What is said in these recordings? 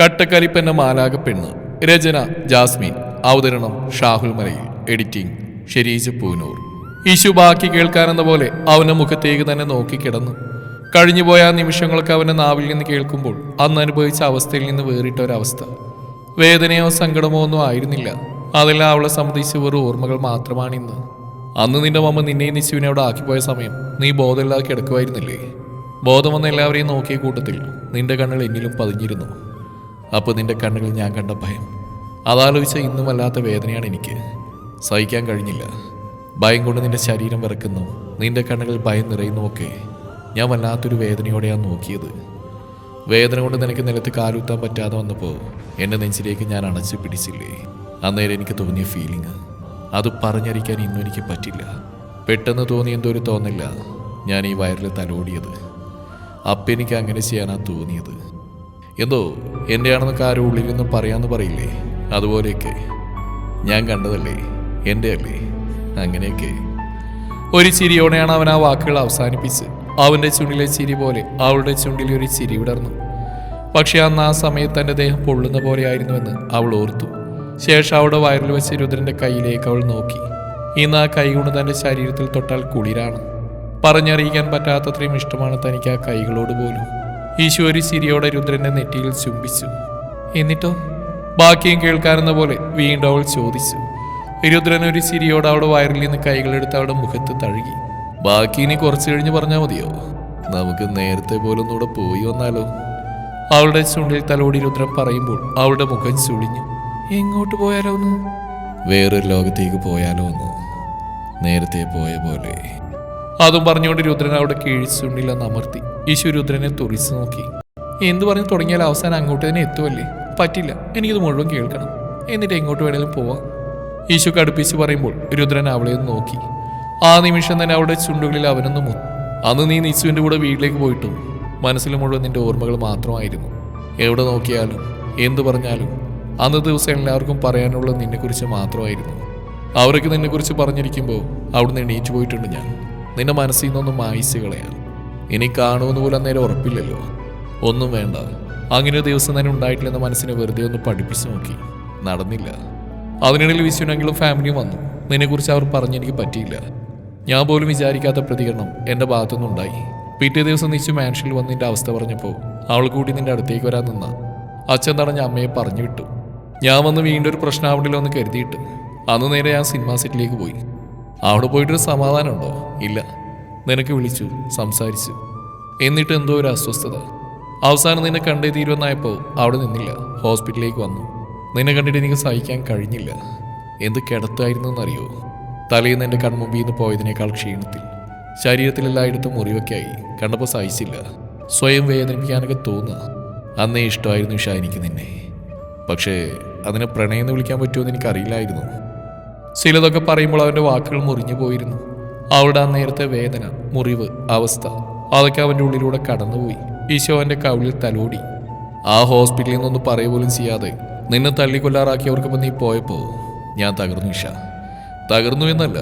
കട്ടക്കരിപ്പന്ന മാലാക പെണ്ണ്. രചന ജാസ്മിൻ. അവതരണം ഷാഹുൽ മലയിൽ. എഡിറ്റിംഗ് ഷെരീജ് പൂനൂർ. ഇശു ബാക്കി കേൾക്കാനെന്ന പോലെ അവന്റെ മുഖത്തേക്ക് തന്നെ നോക്കിക്കിടന്നു കഴിഞ്ഞുപോയ ആ നിമിഷങ്ങളൊക്കെ അവന്റെ നാവിൽ നിന്ന് കേൾക്കുമ്പോൾ അന്ന് അനുഭവിച്ച അവസ്ഥയിൽ നിന്ന് വേറിട്ട ഒരവസ്ഥ. വേദനയോ സങ്കടമോ ഒന്നും ആയിരുന്നില്ല. അതെല്ലാം അവളെ സംബന്ധിച്ച് വെറും ഓർമ്മകൾ മാത്രമാണിന്ന് അന്ന് നിന്റെ മമ്മ നിന്നെയും നിശുവിനെ അവിടെ ആക്കിപ്പോയ സമയം നീ ബോധമില്ലാതെ കിടക്കുമായിരുന്നില്ലേ? ബോധം വന്ന എല്ലാവരെയും നോക്കിയ കൂട്ടത്തിൽ നിന്റെ കണ്ണുകൾ എന്നിലും പതിഞ്ഞിരുന്നു. അപ്പോൾ നിന്റെ കണ്ണുകളിൽ ഞാൻ കണ്ട ഭയം. അതാലോചിച്ച ഇന്നും വല്ലാത്ത വേദനയാണ് എനിക്ക്. സഹിക്കാൻ കഴിഞ്ഞില്ല. ഭയം കൊണ്ട് നിന്റെ ശരീരം വിറക്കുന്നു. നിന്റെ കണ്ണുകൾ ഭയം നിറയുന്നു നിറയുന്നുമൊക്കെ ഞാൻ വല്ലാത്തൊരു വേദനയോടെയാണ് നോക്കിയത്. വേദന കൊണ്ട് നിനക്ക് നിലത്ത് കാലുത്താൻ പറ്റാതെ വന്നപ്പോൾ എന്റെ നെഞ്ചിലേക്ക് ഞാൻ അണച്ച് പിടിച്ചില്ലേ? അന്നേരം എനിക്ക് തോന്നിയ ഫീലിംഗ് അത് പറഞ്ഞറിയിക്കാൻ ഇന്നും എനിക്ക് പറ്റില്ല. പെട്ടെന്ന് തോന്നി എന്തോ ഒരു തോന്നില്ല ഞാൻ ഈ വയറിൽ തലോടിയത്. അപ്പം എനിക്ക് അങ്ങനെ ചെയ്യാനാണ് തോന്നിയത്. എന്തോ എന്റെ ആണെന്നൊക്കെ ആരും ഉള്ളിൽ നിന്നും പറയാമെന്ന് പറയില്ലേ? അതുപോലെയൊക്കെ. ഞാൻ കണ്ടതല്ലേ? എന്റെ അല്ലേ അങ്ങനെയൊക്കെ. ഒരു ചിരിയോടെയാണ് അവൻ ആ വാക്കുകൾ അവസാനിപ്പിച്ച് അവന്റെ ചുണ്ടിലെ ചിരി പോലെ അവളുടെ ചുണ്ടിൽ ഒരു ചിരി വിടർന്നു. പക്ഷേ അന്ന് ആ സമയത്ത് തന്റെ ദേഹം പൊള്ളുന്ന പോലെയായിരുന്നുവെന്ന് അവൾ ഓർത്തു. ശേഷം അവളുടെ വയറിൽ വെച്ച് രുദ്രന്റെ കയ്യിലേക്ക് അവൾ നോക്കി. ഇന്ന് ആ കൈ കൊണ്ട് തന്റെ ശരീരത്തിൽ തൊട്ടാൽ കുളിരാണ്. പറഞ്ഞറിയിക്കാൻ പറ്റാത്തത്രയും ഇഷ്ടമാണ് തനിക്ക് ആ കൈകളോട് പോലും. ഈശോ ഒരു ചിരിയോടെ രുദ്രന്റെ നെറ്റിയിൽ ചുംബിച്ചു. എന്നിട്ടോ ബാക്കിയും കേൾക്കാനെന്ന പോലെ വീണ്ടും അവൾ ചോദിച്ചു. രുദ്രൻ ഒരു ചിരിയോടെ അവളുടെ വയറിൽ നിന്ന് കൈകളെടുത്ത് അവളുടെ മുഖത്ത് തഴുകി. ബാക്കി ഇനി കുറച്ച് കഴിഞ്ഞ് പറഞ്ഞാൽ മതിയോ? നമുക്ക് നേരത്തെ പോലൊന്നുകൂടെ പോയി വന്നാലോ? അവളുടെ ചുണ്ടിൽ തലോടി രുദ്രൻ പറയുമ്പോൾ അവളുടെ മുഖം ചുളിഞ്ഞു. എങ്ങോട്ട് പോയാലോ ഒന്ന്? വേറൊരു ലോകത്തേക്ക് പോയാലോ ഒന്ന്? നേരത്തെ പോയ പോലെ. അതും പറഞ്ഞുകൊണ്ട് രുദ്രൻ അവിടെ കീഴ്ച്ചുണ്ടിൽ ഒന്ന് അമർത്തി. ഈശു രുദ്രനെ തുറിച്ചു നോക്കി. എന്തു പറഞ്ഞു തുടങ്ങിയാൽ അവസാനം അങ്ങോട്ട് തന്നെ എത്തുമല്ലേ പറ്റില്ല. എനിക്കിത് മുഴുവൻ കേൾക്കണം. എന്നിട്ട് എങ്ങോട്ട് വേണേലും പോവാം. ഈശു കടുപ്പിച്ച് പറയുമ്പോൾ രുദ്രൻ അവളെ ഒന്ന് നോക്കി. ആ നിമിഷം തന്നെ അവളുടെ ചുണ്ടുകളിൽ അവനൊന്ന് മുത്തു അന്ന് നീ നിശുവിന്റെ കൂടെ വീട്ടിലേക്ക് പോയിട്ടും മനസ്സിൽ മുഴുവൻ നിന്റെ ഓർമ്മകൾ മാത്രമായിരുന്നു. എവിടെ നോക്കിയാലും എന്തു പറഞ്ഞാലും അന്ന് ദിവസം എല്ലാവർക്കും പറയാനുള്ളത് നിന്നെക്കുറിച്ച് മാത്രമായിരുന്നു. അവർക്ക് നിന്നെക്കുറിച്ച് പറഞ്ഞിരിക്കുമ്പോൾ അവിടുന്ന് എണീറ്റ് പോയിട്ടുണ്ട് ഞാൻ. നിന്റെ മനസ്സിൽ നിന്നൊന്നും മായിച്ച് കളയാൻ. ഇനി കാണുമെന്ന് പോലെ അന്നേരം ഉറപ്പില്ലല്ലോ. ഒന്നും വേണ്ട. അങ്ങനെ ഒരു ദിവസം തന്നെ ഉണ്ടായിട്ടില്ലെന്ന മനസ്സിനെ വെറുതെ ഒന്ന് പഠിപ്പിച്ചു നോക്കി. നടന്നില്ല. അതിനിടയിൽ വിശ്വനെങ്കിലും ഫാമിലിയും വന്നു. നിന്നെക്കുറിച്ച് അവർ പറഞ്ഞെനിക്ക് പറ്റിയില്ല. ഞാൻ പോലും വിചാരിക്കാത്ത പ്രതികരണം എന്റെ ഭാഗത്തുനിന്നുണ്ടായി പിറ്റേ ദിവസം നിശ്ചു മാൻഷനിൽ വന്ന് നിന്റെ അവസ്ഥ പറഞ്ഞപ്പോൾ അവൾ കൂടി നിന്റെ അടുത്തേക്ക് വരാൻ നിന്ന. അച്ഛൻ തടഞ്ഞ അമ്മയെ പറഞ്ഞു വിട്ടു ഞാൻ വന്ന് വീണ്ടും ഒരു പ്രശ്നാവണ്ടിലോ എന്ന് കരുതിയിട്ട് അന്ന് നേരെ ഞാൻ സിനിമാ സെറ്റിലേക്ക് പോയി. അവിടെ പോയിട്ടൊരു സമാധാനമുണ്ടോ? ഇല്ല. നിനക്ക് വിളിച്ചു സംസാരിച്ചു. എന്നിട്ട് എന്തോ ഒരു അസ്വസ്ഥത. അവസാനം നിന്നെ കണ്ടേ തീരുവെന്നായപ്പോൾ അവിടെ നിന്നില്ല. ഹോസ്പിറ്റലിലേക്ക് വന്നു. നിന്നെ കണ്ടിട്ട് എനിക്ക് സഹിക്കാൻ കഴിഞ്ഞില്ല. എന്ത് കിടത്തായിരുന്നു എന്നറിയോ തലേന്ന് എന്റെ കൺമുമ്പിൽ നിന്ന് പോയതിനേക്കാൾ ക്ഷീണത്തിൽ. ശരീരത്തിലെല്ലായിടത്തും മുറിവൊക്കെയായി. കണ്ടപ്പോൾ സഹിച്ചില്ല. സ്വയം വേദനിപ്പിക്കാനൊക്കെ തോന്നുക. അന്നേ ഇഷ്ടമായിരുന്നു ഷാ എനിക്ക് നിന്നെ. പക്ഷേ അതിനെ പ്രണയം എന്ന് വിളിക്കാൻ പറ്റുമെന്ന് എനിക്കറിയില്ലായിരുന്നു. ചിലതൊക്കെ പറയുമ്പോൾ അവന്റെ വാക്കുകൾ മുറിഞ്ഞു പോയിരുന്നു. അവളുടെ ആ നേരത്തെ വേദന മുറിവ് അവസ്ഥ അതൊക്കെ അവന്റെ ഉള്ളിലൂടെ കടന്നുപോയി. ഈശോ അവന്റെ കവിളിൽ തലോടി. ആ ഹോസ്പിറ്റലിൽ നിന്നൊന്ന് പറയുക പോലും ചെയ്യാതെ നിന്നെ തള്ളിക്കൊല്ലാറാക്കിയവർക്കൊപ്പം നീ പോയപ്പോൾ ഞാൻ തകർന്നു ഇഷ തകർന്നു എന്നല്ല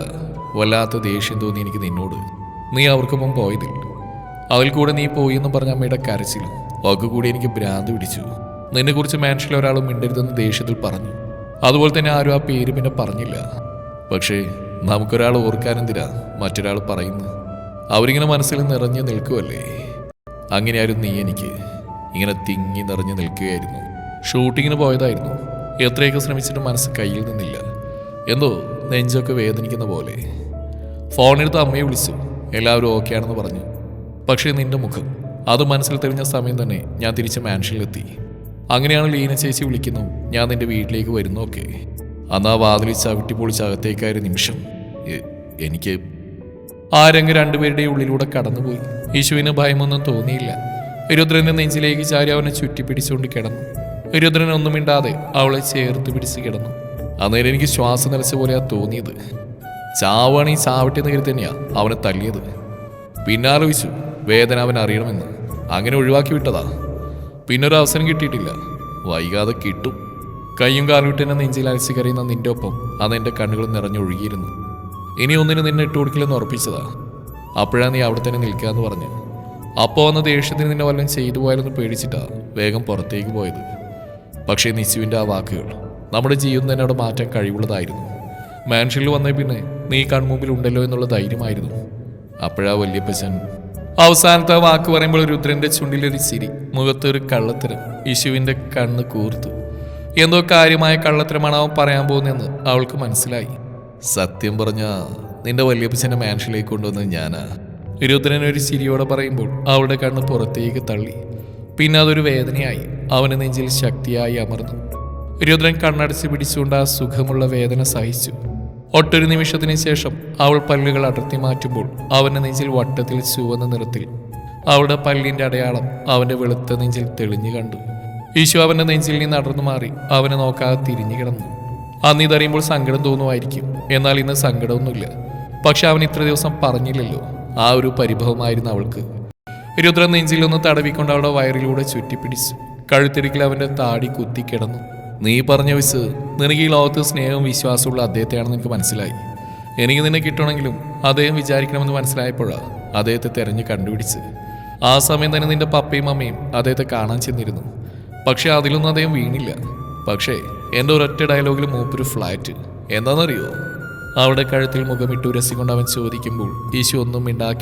വല്ലാത്ത ദേഷ്യം തോന്നി എനിക്ക് നിന്നോട്. നീ അവർക്കൊപ്പം പോയതിൽ. അവൽ കൂടെ നീ പോയി എന്ന് പറഞ്ഞ അമ്മയുടെ കരച്ചിലും ഒക്കെ കൂടി എനിക്ക് ഭ്രാന്ത് പിടിച്ചു. നിന്നെക്കുറിച്ച് മാൻഷനിൽ ഒരാൾ മിണ്ടരുതെന്ന് ദേഷ്യത്തിൽ പറഞ്ഞു. അതുപോലെ തന്നെ ആരും ആ പേര് പിന്നെ പറഞ്ഞില്ല. പക്ഷേ നമുക്കൊരാൾ ഓർക്കാനെന്തിനാ മറ്റൊരാൾ പറയുന്നു അവരിങ്ങനെ മനസ്സിൽ നിറഞ്ഞു നിൽക്കുമല്ലേ അങ്ങനെയായിരുന്നു നീ എനിക്ക്. ഇങ്ങനെ തിങ്ങി നിറഞ്ഞു നിൽക്കുകയായിരുന്നു. ഷൂട്ടിങ്ങിന് പോയതായിരുന്നു. എത്രയൊക്കെ ശ്രമിച്ചിട്ട് മനസ്സ് കയ്യിൽ നിന്നില്ല. എന്തോ നെഞ്ചൊക്കെ വേദനിക്കുന്ന പോലെ. ഫോണെടുത്ത് അമ്മയെ വിളിച്ചു. എല്ലാവരും ഓക്കെ ആണെന്ന് പറഞ്ഞു. പക്ഷേ നിന്റെ മുഖം. അത് മനസ്സിൽ തെളിഞ്ഞ സമയം തന്നെ ഞാൻ തിരിച്ച് മാൻഷനിലെത്തി. അങ്ങനെയാണ് ലീന ചേച്ചി വിളിക്കുന്നു. ഞാൻ നിന്റെ വീട്ടിലേക്ക് വരുന്നു ഓക്കെ. അന്ന് ആ വാതിലിൽ ചവിട്ടി പൊളിച്ച് അകത്തേക്കായ നിമിഷം. എനിക്ക് ആ രംഗം രണ്ടുപേരുടെ ഉള്ളിലൂടെ കടന്നുപോയി. യേശുവിന് ഭയമൊന്നും തോന്നിയില്ല. രുദ്രന്റെ നെഞ്ചിലേക്ക് ചാരി അവനെ ചുറ്റിപ്പിടിച്ചുകൊണ്ട് കിടന്നു. രുദ്രൻ ഒന്നും മിണ്ടാതെ അവളെ ചേർത്ത് പിടിച്ച് കിടന്നു. അന്നേരം എനിക്ക് ശ്വാസം നിലച്ച പോലെയാ തോന്നിയത്. ചാവാണ് ഈ എന്ന് കരുതി തന്നെയാ അവനെ തല്ലിയത്. പിന്നാലോചിച്ചു വേദന അവൻ അറിയണമെന്ന്. അങ്ങനെ ഒഴിവാക്കി വിട്ടതാ. പിന്നെ ഒരു അവസരം കിട്ടിയിട്ടില്ല. വൈകാതെ കിട്ടും. കൈയും കാലുവിട്ട് എന്നെ നെഞ്ചിൽ അലസി കരയുന്ന നിന്റെ ഒപ്പം അത് എന്റെ കണ്ണുകൾ നിറഞ്ഞൊഴുകിയിരുന്നു. ഇനി ഒന്നിന് നിന്നെ ഇട്ട് കൊടുക്കില്ലെന്ന് ഉറപ്പിച്ചതാ. അപ്പോഴാണ് നീ അവിടെ തന്നെ നിൽക്കാന്ന് പറഞ്ഞു. അപ്പോൾ വന്ന ദേഷ്യത്തിന് നിന്നെ വല്ലതും ചെയ്തു പോയാലൊന്ന് പേടിച്ചിട്ടാ വേഗം പുറത്തേക്ക് പോയത്. പക്ഷേ നിശുവിന്റെ ആ വാക്കുകൾ നമ്മുടെ ജീവിതം തന്നെ അവിടെ മാറ്റാൻ കഴിവുള്ളതായിരുന്നു. മാൻഷനിൽ വന്നേ പിന്നെ നീ കൺമുമ്പിൽ ഉണ്ടല്ലോ എന്നുള്ള ധൈര്യമായിരുന്നു. അപ്പോഴാ വല്യപ്പച്ചൻ അവസാനത്തെ വാക്ക് പറയുമ്പോൾ രുദ്രന്റെ ചുണ്ടിലൊരു ചിരി മുഖത്തൊരു കള്ളത്തരം. യശുവിന്റെ കണ്ണ് കൂർത്തു. എന്തോ കാര്യമായ കള്ളത്തരമാണ് അവൻ പറയാൻ പോകുന്നതെന്ന് അവൾക്ക് മനസ്സിലായി. സത്യം പറഞ്ഞ നിന്റെ വല്യപ്പച്ചന്റെ മാൻഷനിലേക്ക് കൊണ്ടുവന്നത് ഞാനാ. രുദ്രൻ ഒരു ചിരിയോടെ പറയുമ്പോൾ അവളുടെ കണ്ണ് പുറത്തേക്ക് തള്ളി. പിന്നെ അതൊരു വേദനയായി. അവന് നെഞ്ചിൽ ശക്തിയായി അമർന്നു. രുദ്രൻ കണ്ണടച്ച് പിടിച്ചുകൊണ്ട് ആ സുഖമുള്ള വേദന സഹിച്ചു. ഒട്ടൊരു നിമിഷത്തിന് ശേഷം അവൾ പല്ലുകൾ അടർത്തി മാറ്റുമ്പോൾ അവന്റെ നെഞ്ചിൽ വട്ടത്തിൽ ചുവന്ന നിറത്തിൽ അവളുടെ പല്ലിന്റെ അടയാളം അവന്റെ വെളുത്ത നെഞ്ചിൽ തെളിഞ്ഞു കണ്ടു. ഈശോ അവന്റെ നെഞ്ചിൽ നിന്ന് അടർന്നു മാറി അവനെ നോക്കാതെ തിരിഞ്ഞു കിടന്നു. അന്ന് ഇതറിയുമ്പോൾ സങ്കടം തോന്നുമായിരിക്കും. എന്നാൽ ഇന്ന് സങ്കടമൊന്നുമില്ല. പക്ഷെ അവൻ ഇത്ര ദിവസം പറഞ്ഞില്ലല്ലോ. ആ ഒരു പരിഭവമായിരുന്നു അവൾക്ക്. രുദ്രൻ നെഞ്ചിൽ ഒന്ന് തടവിക്കൊണ്ട് അവളുടെ വയറിലൂടെ ചുറ്റിപ്പിടിച്ചു. കഴുത്തിരിക്കൽ അവന്റെ താടി കുത്തി കിടന്നു. നീ പറഞ്ഞ വിസ് നിനക്ക് ഈ ലോകത്ത് സ്നേഹവും വിശ്വാസമുള്ള അദ്ദേഹത്തെയാണെന്ന് എനിക്ക് മനസ്സിലായി. എനിക്ക് നിന്നെ കിട്ടണമെങ്കിലും അദ്ദേഹം വിചാരിക്കണമെന്ന് മനസ്സിലായപ്പോഴാണ് അദ്ദേഹത്തെ തിരഞ്ഞ് കണ്ടുപിടിച്ച് ആ സമയം തന്നെ നിന്റെ പപ്പയും അമ്മയും അദ്ദേഹത്തെ കാണാൻ ചെന്നിരുന്നു. പക്ഷേ അതിലൊന്നും അദ്ദേഹം വീണില്ല. പക്ഷേ എന്റെ ഒരൊറ്റ ഡയലോഗിൽ മൂപ്പൊരു ഫ്ലാറ്റ് എന്താണെന്നറിയോ? അവിടെ കഴുത്തിൽ മുഖമിട്ട് ഉരസിക്കൊണ്ട് അവൻ ചോദിക്കുമ്പോൾ ഈശു ഒന്നും മിണ്ടാ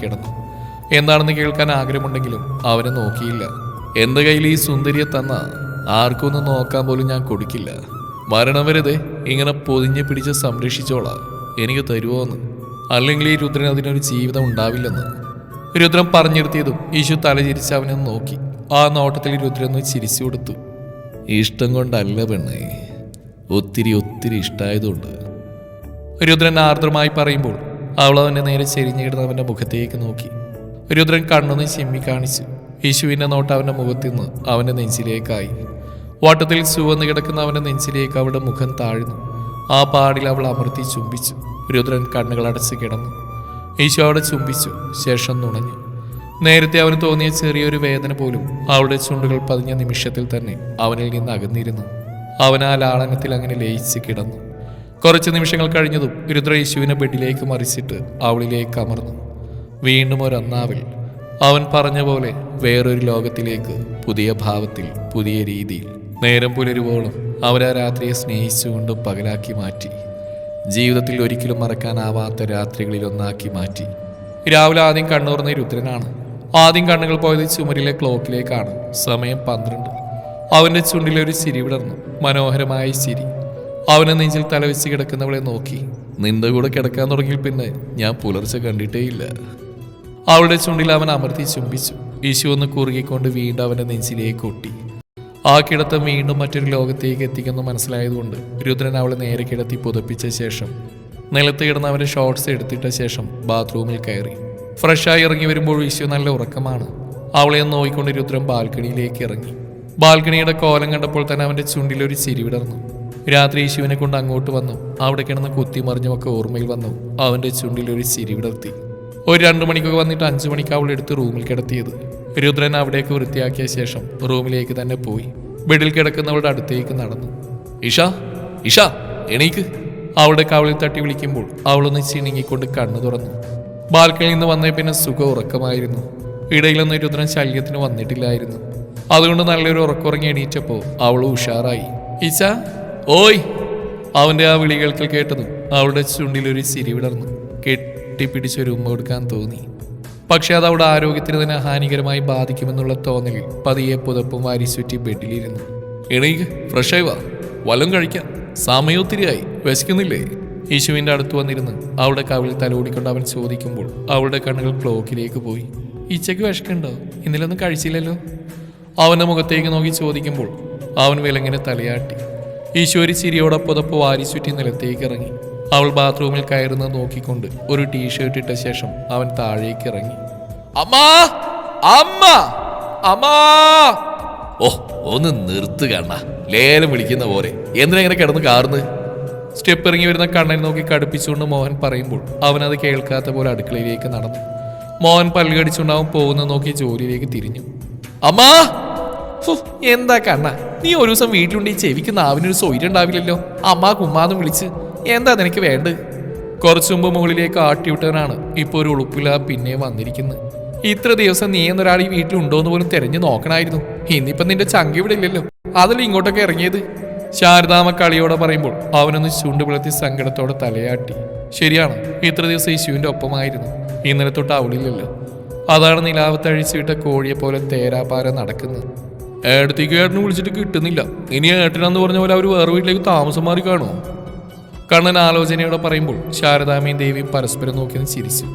എന്താണെന്ന് കേൾക്കാൻ ആഗ്രഹമുണ്ടെങ്കിലും അവനെ നോക്കിയില്ല. എന്റെ കയ്യിൽ ഈ സുന്ദരിയെ തന്ന ആർക്കൊന്നും നോക്കാൻ പോലും ഞാൻ കൊടുക്കില്ല. മരണം വരെ ഇങ്ങനെ പൊതിഞ്ഞ് പിടിച്ച് സംരക്ഷിച്ചോളാം. എനിക്ക് തരുമോ എന്ന് അല്ലെങ്കിൽ ഈ രുദ്രൻ അതിനൊരു ജീവിതം ഉണ്ടാവില്ലെന്ന്. രുദ്രൻ പറഞ്ഞിരുത്തിയതും യേശു തലചിരിച്ച് അവനെ നോക്കി. ആ നോട്ടത്തിൽ രുദ്രൻ ഒന്ന് ചിരിച്ചു കൊടുത്തു. ഇഷ്ടം കൊണ്ടല്ല പെണ്ണേ. ഒത്തിരി ഒത്തിരി ഇഷ്ടമായതുകൊണ്ട് രുദ്രൻ ആർദ്രമായി പറയുമ്പോൾ അവൾ അവന്റെ നേരെ ചെരിഞ്ഞിടുന്ന അവന്റെ മുഖത്തേക്ക് നോക്കി. രുദ്രൻ കണ്ണുനിന്ന് ചിമ്മി കാണിച്ചു. യേശുവിന്റെ നോട്ട് അവന്റെ മുഖത്തു നിന്ന് അവന്റെ നെഞ്ചിലേക്കായി. വട്ടത്തിൽ ചുവന്ന് കിടക്കുന്ന അവന്റെ നെഞ്ചിലേക്ക് അവളുടെ മുഖം താഴ്ന്നു. ആ പാടിൽ അവൾ അമർത്തി ചുംബിച്ചു. രുദ്രൻ കണ്ണുകൾ അടച്ച് കിടന്നു. യേശു അവിടെ ചുംബിച്ചു ശേഷം നുണഞ്ഞു. നേരത്തെ അവന് തോന്നിയ ചെറിയൊരു വേദന പോലും അവളുടെ ചുണ്ടുകൾ പതിഞ്ഞ നിമിഷത്തിൽ തന്നെ അവനിൽ നിന്ന് അകന്നിരുന്നു. അവൻ ആ ലാളനത്തിൽ അങ്ങനെ ലയിച്ച് കിടന്നു. കുറച്ച് നിമിഷങ്ങൾ കഴിഞ്ഞതും രുദ്ര യേശുവിനെ ബെഡിലേക്ക് മറിച്ചിട്ട് അവളിലേക്ക് അമർന്നു. വീണ്ടും ഒരന്നാവിൽ അവൻ പറഞ്ഞ പോലെ വേറൊരു ലോകത്തിലേക്ക് പുതിയ ഭാവത്തിൽ പുതിയ രീതിയിൽ നേരം പുലരുവോളം അവരാ രാത്രിയെ സ്നേഹിച്ചുകൊണ്ട് പകലാക്കി മാറ്റി. ജീവിതത്തിൽ ഒരിക്കലും മറക്കാനാവാത്ത രാത്രികളിൽ ഒന്നാക്കി മാറ്റി. രാവിലെ ആദ്യം കണ്ണൂർന്ന രുദ്രനാണ്. ആദ്യം കണ്ണുകൾ പോയത് ചുമരിലെ ക്ലോക്കിലേക്കാണ്. സമയം പന്ത്രണ്ട്. അവന്റെ ചുണ്ടിലൊരു ചിരി വിടർന്നു. മനോഹരമായ ചിരി. അവനെ നെഞ്ചിൽ തലവെച്ച് കിടക്കുന്നവളെ നോക്കി. നിന്റെ കൂടെ കിടക്കാൻ തുടങ്ങി പിന്നെ ഞാൻ പുലർച്ചെ കണ്ടിട്ടേയില്ല. അവളുടെ ചുണ്ടിൽ അവൻ അമർത്തി ചുംബിച്ചു. യേശു ഒന്ന് കുറുകിക്കൊണ്ട് വീണ്ടും അവന്റെ നെഞ്ചിലേക്ക് ഒട്ടി. ആ കിടത്തം വീണ്ടും മറ്റൊരു ലോകത്തേക്ക് എത്തിക്കുന്നു മനസ്സിലായതുകൊണ്ട് രുദ്രൻ അവളെ നേരെ കിടത്തി പുതപ്പിച്ച ശേഷം നിലത്ത് കിടന്ന് അവരെ ഷോർട്സ് എടുത്തിട്ട ശേഷം ബാത്റൂമിൽ കയറി. ഫ്രഷായി ഇറങ്ങി വരുമ്പോൾ വിശ്വ നല്ല ഉറക്കമാണ്. അവളെ നോയിക്കൊണ്ട് രുദ്രൻ ബാൽക്കണിയിലേക്ക് ഇറങ്ങി. ബാൽക്കണിയുടെ കോലം കണ്ടപ്പോൾ തന്നെ അവന്റെ ചുണ്ടിലൊരു ചിരി വിടർന്നു. രാത്രി യേശുവിനെ കൊണ്ട് അങ്ങോട്ട് വന്നു. അവിടെ കിടന്ന് കുത്തിമറിഞ്ഞുമൊക്കെ ഓർമ്മയിൽ വന്നു. അവന്റെ ചുണ്ടിലൊരു ചിരി വിടർത്തി. ഒരു രണ്ടു മണിക്കൊക്കെ വന്നിട്ട് അഞ്ചു മണിക്ക് അവൾ എടുത്ത് റൂമിൽ കിടത്തിയത്. രുദ്രൻ അവിടേക്ക് വൃത്തിയാക്കിയ ശേഷം റൂമിലേക്ക് തന്നെ പോയി. ബെഡിൽ കിടക്കുന്നവളുടെ അടുത്തേക്ക് നടന്നു. ഇഷ ഇഷ എണീക്ക്. അവളുടെ കവളിൽ തട്ടി വിളിക്കുമ്പോൾ അവളൊന്ന് ചിണുങ്ങിക്കൊണ്ട് കണ്ണു തുറന്നു. ബാൽക്കണിയിൽ നിന്ന് വന്നേ പിന്നെ സുഖം ഉറക്കമായിരുന്നു. ഇടയിലൊന്നും രുദ്രൻ ശല്യത്തിന് വന്നിട്ടില്ലായിരുന്നു. അതുകൊണ്ട് നല്ലൊരു ഉറക്കുറങ്ങി എണീറ്റപ്പോൾ അവൾ ഉഷാറായി. ഇച്ച ഓയ്! അവന്റെ ആ വിളികൾക്ക് കേട്ടതും അവളുടെ ചുണ്ടിലൊരു ചിരി വിടർന്നു കെട്ടിപ്പിടിച്ചൊരു ഉമ്മ കൊടുക്കാൻ തോന്നി. പക്ഷെ അത് അവിടെ ആരോഗ്യത്തിന് തന്നെ ഹാനികരമായി ബാധിക്കുമെന്നുള്ള തോന്നൽ പതിയെ പുതപ്പും വാരി ചുറ്റി ബെഡിലിരുന്നു. എണീക്ക് ഫ്രഷായി വാ. വല്ലതും കഴിക്കാം. സമയൊത്തിരിയായി വിശക്കുന്നില്ലേ? യേശുവിന്റെ അടുത്ത് വന്നിരുന്ന് അവളുടെ കവിളിൽ തലോടിക്കൊണ്ട് അവൻ ചോദിക്കുമ്പോൾ അവളുടെ കണ്ണുകൾ ക്ലോക്കിലേക്ക് പോയി. ഇച്ചയ്ക്ക് വിശക്കുണ്ടോ ഇന്നലൊന്നും കഴിച്ചില്ലല്ലോ? അവന്റെ മുഖത്തേക്ക് നോക്കി ചോദിക്കുമ്പോൾ അവൻ വിലങ്ങനെ തലയാട്ടി. ഈശോരി ചിരിയോടെ പുതപ്പ് വാരി ചുറ്റി നിലത്തേക്ക് ഇറങ്ങി. അവൾ ബാത്റൂമിൽ കയറുന്നത് നോക്കിക്കൊണ്ട് ഒരു ടീഷർട്ട് ഇട്ട ശേഷം അവൻ താഴേക്ക് ഇറങ്ങി അമ്മാ! അമ്മ! അമ്മാ! ഓ ഒന്ന് നിർത്ത് കണ്ണ. ലേലം വിളിക്കുന്ന പോലെ. എന്തിനാ ഇങ്ങനെ കിടന്ന് കാർന്ന് സ്റ്റെപ്പ് ഇറങ്ങി വരുന്ന കണ്ണനെ നോക്കി കടുപ്പിച്ചുകൊണ്ട് മോഹൻ പറയുമ്പോൾ അവൻ അത് കേൾക്കാത്ത പോലെ അടുക്കളയിലേക്ക് നടന്നു. മോഹൻ പല്ലുകടിച്ചുണ്ടാവും പോകുന്ന നോക്കി ജോലിയിലേക്ക് തിരിഞ്ഞു. അമ്മാ! എന്താ കണ്ണ? നീ ഒരു ദിവസം വീട്ടിലുണ്ടെങ്കിൽ ഈ ചെവിക്ക് നാവിനൊരു സ്വൈര്യം ഉണ്ടാവില്ലല്ലോ. അമ്മ കുമ്മാന്ന് വിളിച്ച്. എന്താ നിനക്ക് വേണ്ടത്? കുറച്ചു മുമ്പ് മുകളിലേക്ക് ആട്ടിവിട്ടവനാണ് ഇപ്പൊ ഒരു ഉളുപ്പില്ല പിന്നെ വന്നിരിക്കുന്നത്. ഇത്ര ദിവസം നീ എന്നൊരാൾ ഈ വീട്ടിലുണ്ടോന്ന് പോലും തിരഞ്ഞു നോക്കണായിരുന്നു. ഇന്നിപ്പം നിന്റെ ചങ്ക ഇവിടെ ഇല്ലല്ലോ. അതല്ല ഇങ്ങോട്ടൊക്കെ ഇറങ്ങിയത്? ശാരദാമ കളിയോടെ പറയുമ്പോൾ അവനൊന്ന് ചുണ്ടുപിളത്തി സങ്കടത്തോടെ തലയാട്ടി. ശരിയാണ് ഇത്ര ദിവസം യേശുവിന്റെ ഒപ്പമായിരുന്നു. ഇന്നലെ തൊട്ട് അവളില്ലല്ലോ. അതാണ് നിലാവ് തഴിച്ചു വിട്ട കോഴിയെ പോലെ തേരാപാര നടക്കുന്നത്. ഏടത്തേക്ക് ഏട്ടനെ വിളിച്ചിട്ട് കിട്ടുന്നില്ല. ഇനി ഏട്ടനാന്ന് പറഞ്ഞ പോലെ അവർ വേറെ വീട്ടിലേക്ക് താമസം മാറി കാണുമോ കണ്ണൻ ആലോചനയോടെ പറയുമ്പോൾ ശാരദാമയും ദേവിയും പരസ്പരം നോക്കി ചിരിച്ചു.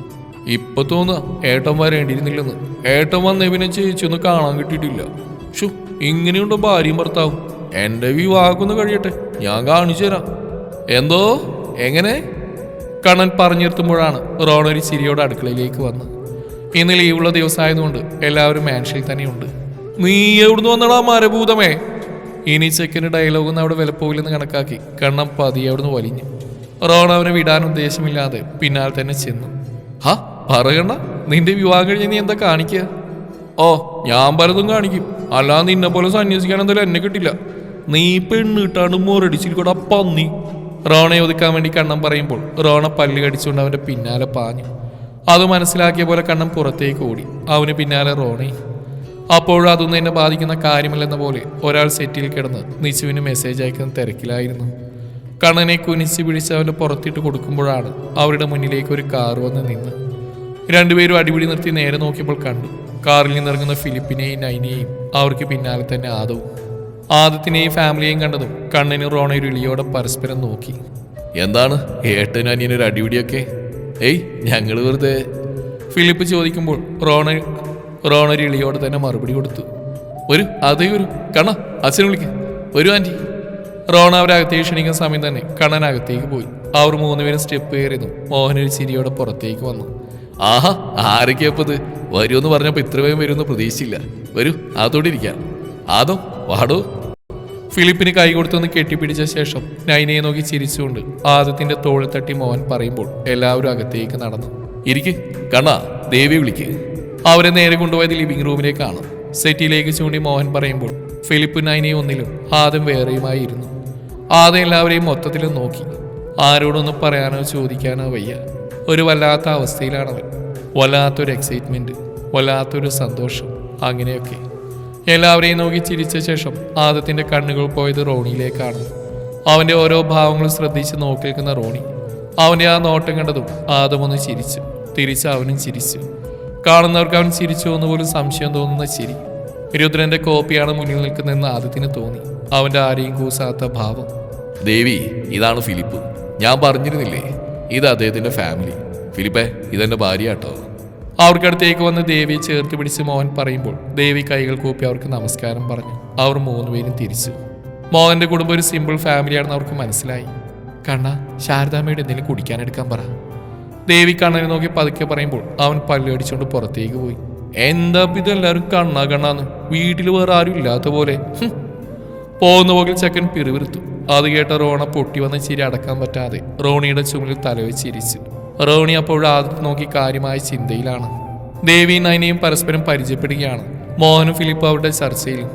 ഇപ്പൊ തോന്നുക ഏട്ടൻ വരേണ്ടിയിരുന്നില്ലെന്ന്. ഏട്ടൻ വന്ന് പിന്നെ ചേച്ചിയൊന്നും കാണാൻ കിട്ടിയിട്ടില്ല. ഷു ഇങ്ങനെയുണ്ട് ഭാര്യയും ഭർത്താവും? എന്റെ വിവാഹമൊന്ന് കഴിയട്ടെ. ഞാൻ കാണിച്ചു തരാം. എന്തോ? എങ്ങനെ? കണ്ണൻ പറഞ്ഞു നിർത്തുമ്പോഴാണ് റോൺ ഒരു ചിരിയോടെ അടുക്കളയിലേക്ക് വന്ന് ഇന്ന് ലീവുള്ള ദിവസമായതുകൊണ്ട് എല്ലാവരും മാൻഷയിൽ തന്നെയുണ്ട്. നീ എവിടുന്ന് വന്നടാ മരഭൂതമേ? ഇനി ചെക്കിന് ഡയലോഗൊന്നും അവിടെ വിലപ്പോവില്ലെന്ന് കണക്കാക്കി കണ്ണം പതിയെ അവിടുന്ന് വലിഞ്ഞു. റോൺ അവനെ വിടാൻ ഉദ്ദേശമില്ലാതെ പിന്നാലെ തന്നെ ചെന്നു. ഹാ പറയണ്ട നിന്റെ വിവാഹം കഴിഞ്ഞ് നീ എന്താ കാണിക്കുക ഓ ഞാൻ പലതും കാണിക്കും. അല്ലാതെ നിന്നെ പോലെ സന്യസിക്കാൻ എന്തായാലും എന്നെ കിട്ടില്ല. നീ പെണ്ണ് കിട്ടാണ്ട് മോറടിച്ചിരിക്കടാ പന്നി. റോണയെ ഒതുക്കാൻ വേണ്ടി കണ്ണം പറയുമ്പോൾ റോണ പല്ല് കടിച്ചുകൊണ്ട് അവന്റെ പിന്നാലെ പാഞ്ഞു. അത് മനസ്സിലാക്കിയ പോലെ കണ്ണം പുറത്തേക്ക് ഓടി. അവന് പിന്നാലെ റോണേ അപ്പോഴും അതൊന്നും എന്നെ ബാധിക്കുന്ന കാര്യമല്ലെന്ന പോലെ ഒരാൾ സെറ്റിൽ കിടന്ന് നിശുവിന് മെസ്സേജ് അയക്കുന്ന തിരക്കിലായിരുന്നു. കണ്ണനെ കുനിച്ച് പിടിച്ച് അവന്റെ പുറത്തിട്ട് കൊടുക്കുമ്പോഴാണ് അവരുടെ മുന്നിലേക്ക് ഒരു കാർ വന്ന് നിന്ന്. രണ്ടുപേരും അടിപിടി നിർത്തി നേരെ നോക്കിയപ്പോൾ കണ്ടു. കാറിൽ നിന്നിറങ്ങുന്ന ഫിലിപ്പിനെയും നൈനയെയും അവർക്ക് പിന്നാലെ തന്നെ ആദവും. ആദത്തിനെയും ഫാമിലിയെയും കണ്ടതും കണ്ണനും റോണയും ഇളിയോടെ പരസ്പരം നോക്കി. എന്താണ്? ഏട്ടനും അനിയനൊരു അടിപിടിയൊക്കെ? ഏയ് ഞങ്ങൾ വെറുതെ ഫിലിപ്പ് ചോദിക്കുമ്പോൾ റോണ റോണ ഒരു ഇളിയോടെ തന്നെ മറുപടി കൊടുത്തു. ഒരു അതേ ഒരു കണ അച്ഛനെ വിളിക്ക്. ഒരു ആന്റി. റോണ അവരകത്തേക്ക് ക്ഷണിക്കുന്ന സമയം തന്നെ കണ്ണനകത്തേക്ക് പോയി. അവർ മൂന്നുപേരും സ്റ്റെപ്പ് കയറിയതും മോഹൻ ഒരു ചിരിയോടെ പുറത്തേക്ക് വന്നു. ആഹാ ആരൊക്കെയപ്പത് എന്ന് പറഞ്ഞപ്പോൾ ഇത്ര വേഗം വരുമെന്ന് പ്രതീക്ഷിച്ചില്ല. വരൂ അതോടെ ഇരിക്കാം. ആദോ വാടോ. ഫിലിപ്പിന് കൈ കൊടുത്തൊന്ന് കെട്ടിപ്പിടിച്ച ശേഷം നൈനയെ നോക്കി ചിരിച്ചുകൊണ്ട് ആദത്തിന്റെ തോളിൽ തട്ടി മോഹൻ പറയുമ്പോൾ എല്ലാവരും അകത്തേക്ക് നടന്നു. ഇരിക്ക് കണ്ണാ ദേവി വിളിക്ക്. അവരെ നേരെ കൊണ്ടുപോയത് ലിവിംഗ് റൂമിലേക്കാണ് സെറ്റിലേക്ക് ചൂണ്ടി മോഹൻ പറയുമ്പോൾ ഫിലിപ്പ് നൈനി ഒന്നിലും ആദ്യം വേറെയുമായിരുന്നു. ആദ്യം ആദം എല്ലാവരെയും മൊത്തത്തിൽ നോക്കി. ആരോടൊന്നും പറയാനോ ചോദിക്കാനോ വയ്യ. ഒരു വല്ലാത്ത അവസ്ഥയിലാണവൻ. വല്ലാത്തൊരു എക്സൈറ്റ്മെന്റ് വല്ലാത്തൊരു സന്തോഷം അങ്ങനെയൊക്കെ. എല്ലാവരെയും നോക്കി ചിരിച്ച ശേഷം ആദത്തിന്റെ കണ്ണുകൾ പോയത് റോണിയിലേക്കാണ്. അവന്റെ ഓരോ ഭാവങ്ങളും ശ്രദ്ധിച്ച് നോക്കി നിൽക്കുന്ന റോണി. അവന്റെ ആ നോട്ടം കണ്ടതും ആദമൊന്ന് ചിരിച്ചു. തിരിച്ച് അവനും ചിരിച്ചു. കാണുന്നവർക്ക് അവൻ ചിരിച്ചു എന്ന് പോലും സംശയം തോന്നുന്ന ചിരി. രുദ്രന്റെ കോപ്പിയാണ് മുന്നിൽ നിൽക്കുന്നതെന്ന് ആദ്യത്തിന് തോന്നി. അവന്റെ ആരെയും കൂസാത്ത ഭാവം. ദേവി ഇതാണ് ഫിലിപ്പ്. ഞാൻ പറഞ്ഞിരുന്നില്ലേ? ഇത് അദ്ദേഹത്തിന്റെ ഫാമിലി. ഫിലിപ്പേ ഇതെന്റെ ഭാര്യ കേട്ടോ അവർക്കടുത്തേക്ക് വന്ന് ദേവിയെ ചേർത്ത് പിടിച്ച് മോഹൻ പറയുമ്പോൾ ദേവി കൈകൾ കൂപ്പി അവർക്ക് നമസ്കാരം പറഞ്ഞു. അവർ മൂന്നുപേരും തിരിച്ചു. മോഹന്റെ കുടുംബം ഒരു സിമ്പിൾ ഫാമിലിയാണെന്ന് അവർക്ക് മനസ്സിലായി. കണ്ണ ശാരദാമ്മയുടെ എന്തെങ്കിലും കുടിക്കാനെടുക്കാൻ പറ. ദേവി കണ്ണനെ നോക്കി പതുക്കെ പറയുമ്പോൾ അവൻ പല്ലടിച്ചുകൊണ്ട് പുറത്തേക്ക് പോയി. എന്താ ഇപ്പൊ ഇതെല്ലാരും കണ്ണാ കണ്ണാന്ന്? വീട്ടിൽ വേറെ ആരും ഇല്ലാത്ത പോലെ. പോകുന്ന പോകിൽ ചെക്കൻ പിറുവിരുത്തു അത് കേട്ട റോണ പൊട്ടി വന്ന ചിരി അടക്കാൻ പറ്റാതെ റോണിയുടെ ചുമലിൽ തലവെച്ച് ചിരിച്ചു റോണി അപ്പോഴും ആദ്യത്തെ നോക്കി കാര്യമായ ചിന്തയിലാണ്. ദേവിയും നൈനയും പരസ്പരം പരിചയപ്പെടുകയാണ്. മോഹനും ഫിലിപ്പ് അവരുടെ ചർച്ചയിലും.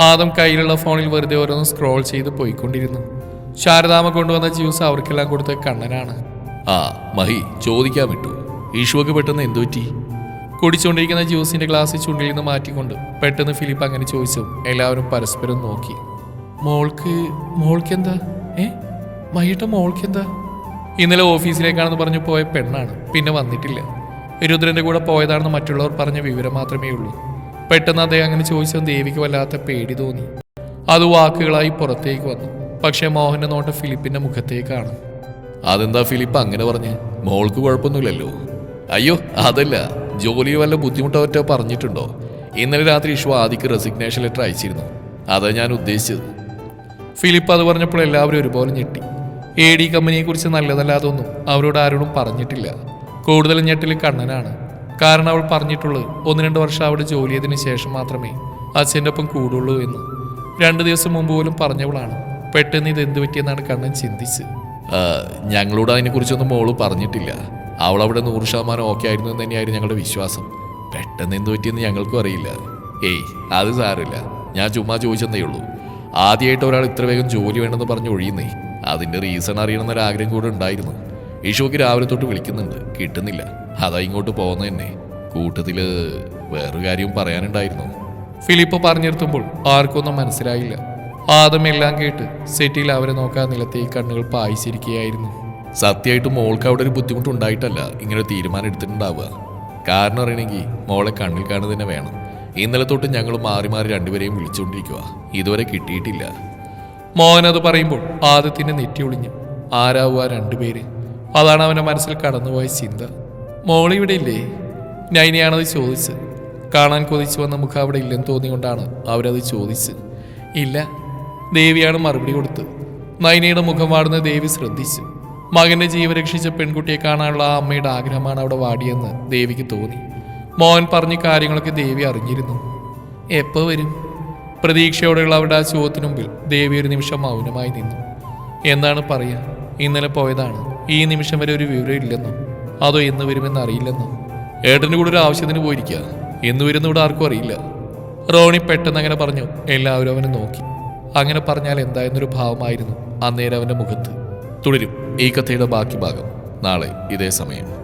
ആദം കയ്യിലുള്ള ഫോണിൽ വെറുതെ ഓരോന്ന് സ്ക്രോൾ ചെയ്ത് പോയിക്കൊണ്ടിരുന്നു. ശാരദാമ കൊണ്ടുവന്ന ജ്യൂസ് അവർക്കെല്ലാം കൊടുത്ത കണ്ണനാണ്. ആ മഹി ചോദിക്കാൻ വിട്ടു ഈശോക്ക് പെട്ടെന്ന് എന്തു പറ്റി? കുടിച്ചുകൊണ്ടിരിക്കുന്ന ജ്യൂസിന്റെ ഗ്ലാസ് ചുണ്ടിൽ നിന്ന് മാറ്റിക്കൊണ്ട് പെട്ടെന്ന് ഫിലിപ്പ് അങ്ങനെ ചോദിച്ചു. എല്ലാവരും പരസ്പരം നോക്കി. മോൾക്ക് മോൾക്ക് എന്താ ഏ? മഹിയുടെ മോൾക്ക് എന്താ ഇന്നലെ ഓഫീസിലേക്കാണെന്ന് പറഞ്ഞു പോയ പെണ്ണാണ്. പിന്നെ വന്നിട്ടില്ല. രുദ്രന്റെ കൂടെ പോയതാണെന്ന് മറ്റുള്ളവർ പറഞ്ഞ വിവരം മാത്രമേ ഉള്ളൂ. പെട്ടെന്ന് അദ്ദേഹം അങ്ങനെ ചോദിച്ചത് ദേവിക്ക് വല്ലാത്ത പേടി തോന്നി. അത് വാക്കുകളായി പുറത്തേക്ക് വന്നു. പക്ഷേ മോഹന്റെ നോട്ടം ഫിലിപ്പിന്റെ മുഖത്തേക്കാണ്. അതെന്താ ഫിലിപ്പ് അങ്ങനെ പറഞ്ഞ്? മോൾക്ക് കുഴപ്പമൊന്നുമില്ലല്ലോ. അയ്യോ അതല്ല. ജോലി വല്ല ബുദ്ധിമുട്ടോ പറഞ്ഞിട്ടുണ്ടോ? ഇന്നലെ രാത്രി ഇഷു ആദിക്ക് റെസിഗ്നേഷൻ ലെറ്റർ അയച്ചിരുന്നു. അതാ ഞാൻ ഉദ്ദേശിച്ചത്. ഫിലിപ്പ് അത് പറഞ്ഞപ്പോൾ എല്ലാവരും ഒരുപോലെ ഞെട്ടി. എ ഡി കമ്പനിയെക്കുറിച്ച് നല്ലതല്ലാതൊന്നും അവരോട് ആരോടും പറഞ്ഞിട്ടില്ല. കൂടുതൽ ഞെട്ടിൽ കണ്ണനാണ്. കാരണം അവൾ പറഞ്ഞിട്ടുള്ളത് ഒന്ന് രണ്ട് വർഷം അവിടെ ജോലി ചെയ്തതിന് ശേഷം മാത്രമേ അച്ഛന്റെ ഒപ്പം കൂടുള്ളൂ എന്ന്. രണ്ട് ദിവസം മുമ്പ് പോലും പറഞ്ഞവളാണ്. പെട്ടെന്ന് ഇത് എന്ത് പറ്റിയെന്നാണ് കണ്ണൻ ചിന്തിച്ച്. ഞങ്ങളോട് അതിനെക്കുറിച്ചൊന്നും മോൾ പറഞ്ഞിട്ടില്ല. അവൾ അവിടെ നൂറ് ശതമാനം ഓക്കെ ആയിരുന്നു എന്ന് തന്നെയായിരുന്നു ഞങ്ങളുടെ വിശ്വാസം. പെട്ടെന്ന് എന്ത് പറ്റിയെന്ന് ഞങ്ങൾക്കും അറിയില്ല. ഏയ് അത് സാരമില്ല. ഞാൻ ചുമ്മാ ചോദിച്ചെന്നേ ഉള്ളൂ. ആദ്യമായിട്ട് ഒരാൾ ഇത്ര വേഗം ജോലി വേണമെന്ന് പറഞ്ഞ് ഒഴിയുന്നേ. അതിന്റെ റീസൺ അറിയണമെന്നൊരു ആഗ്രഹം കൂടെ ഉണ്ടായിരുന്നു. ഇഷുക്ക് രാവിലെ തൊട്ട് വിളിക്കുന്നുണ്ട്. കിട്ടുന്നില്ല. അതാ ഇങ്ങോട്ട് പോകുന്ന തന്നെ. കൂട്ടത്തിൽ വേറൊരു കാര്യം പറയാനുണ്ടായിരുന്നു. ഫിലിപ്പ് പറഞ്ഞിരുത്തുമ്പോൾ ആർക്കൊന്നും മനസ്സിലായില്ല. ആദം എല്ലാം കേട്ട് സെറ്റിൽ അവരെ നോക്കാൻ നിലത്തേക്ക് കണ്ണുകൾ പായിച്ചിരിക്കുകയായിരുന്നു. സത്യമായിട്ട് മോൾക്ക് അവിടെ ഒരു ബുദ്ധിമുട്ടുണ്ടായിട്ടല്ല ഇങ്ങനെ തീരുമാനം എടുത്തിട്ടുണ്ടാവുക. കാരണം അറിയണമെങ്കിൽ മോളെ കണ്ണിൽ കാണുക തന്നെ വേണം. ഇന്നലെ തൊട്ട് ഞങ്ങൾ മാറി മാറി രണ്ടുപേരെയും വിളിച്ചുകൊണ്ടിരിക്കുക ഇതുവരെ കിട്ടിയിട്ടില്ല. മോഹൻ അത് പറയുമ്പോൾ ആദ്യത്തിന്റെ നെറ്റി ഒളിഞ്ഞു. ആരാവുക രണ്ടുപേര്? അതാണ് അവന്റെ മനസ്സിൽ കടന്നുപോയ ചിന്ത. ഇവിടെ ഇല്ലേ? നൈനയാണത് ചോദിച്ചത്. കാണാൻ കൊതിച്ചു വന്ന മുഖം അവിടെ ഇല്ലെന്ന് തോന്നിക്കൊണ്ടാണ് അവരത് ചോദിച്ചത്. ഇല്ല ദേവിയാണ് മറുപടി കൊടുത്തത്. നൈനയുടെ മുഖം വാടുന്ന ദേവി ശ്രദ്ധിച്ചു. മകന്റെ ജീവ രക്ഷിച്ച പെൺകുട്ടിയെ കാണാനുള്ള ആ അമ്മയുടെ ആഗ്രഹമാണ് അവിടെ വാടിയെന്ന് ദേവിക്ക് തോന്നി. മോഹൻ പറഞ്ഞ കാര്യങ്ങളൊക്കെ ദേവി അറിഞ്ഞിരുന്നു. എപ്പോൾ വരും? പ്രതീക്ഷയോടെയുള്ള അവരുടെ ആ ചോദ്യത്തിന് മുമ്പിൽ ദേവി ഒരു നിമിഷം മൗനമായി നിന്നു. എന്താണ് പറയാ? ഇന്നലെ പോയതാണ്. ഈ നിമിഷം വരെ ഒരു വിവരം ഇല്ലെന്നോ? അതോ എന്ന് വരുമെന്ന് അറിയില്ലെന്നോ? ഏട്ടന്റെ കൂടെ ഒരു ആവശ്യത്തിന് പോയിരിക്കുക എന്ന് വരുന്ന ആർക്കും അറിയില്ല. റോണി പെട്ടെന്ന് അങ്ങനെ പറഞ്ഞു. എല്ലാവരും അവനെ നോക്കി. അങ്ങനെ പറഞ്ഞാൽ എന്തായെന്നൊരു ഭാവമായിരുന്നു അന്നേരം അവന്റെ മുഖത്ത്. തുടരും ഈ കഥയുടെ ബാക്കി ഭാഗം. നാളെ ഇതേ സമയം.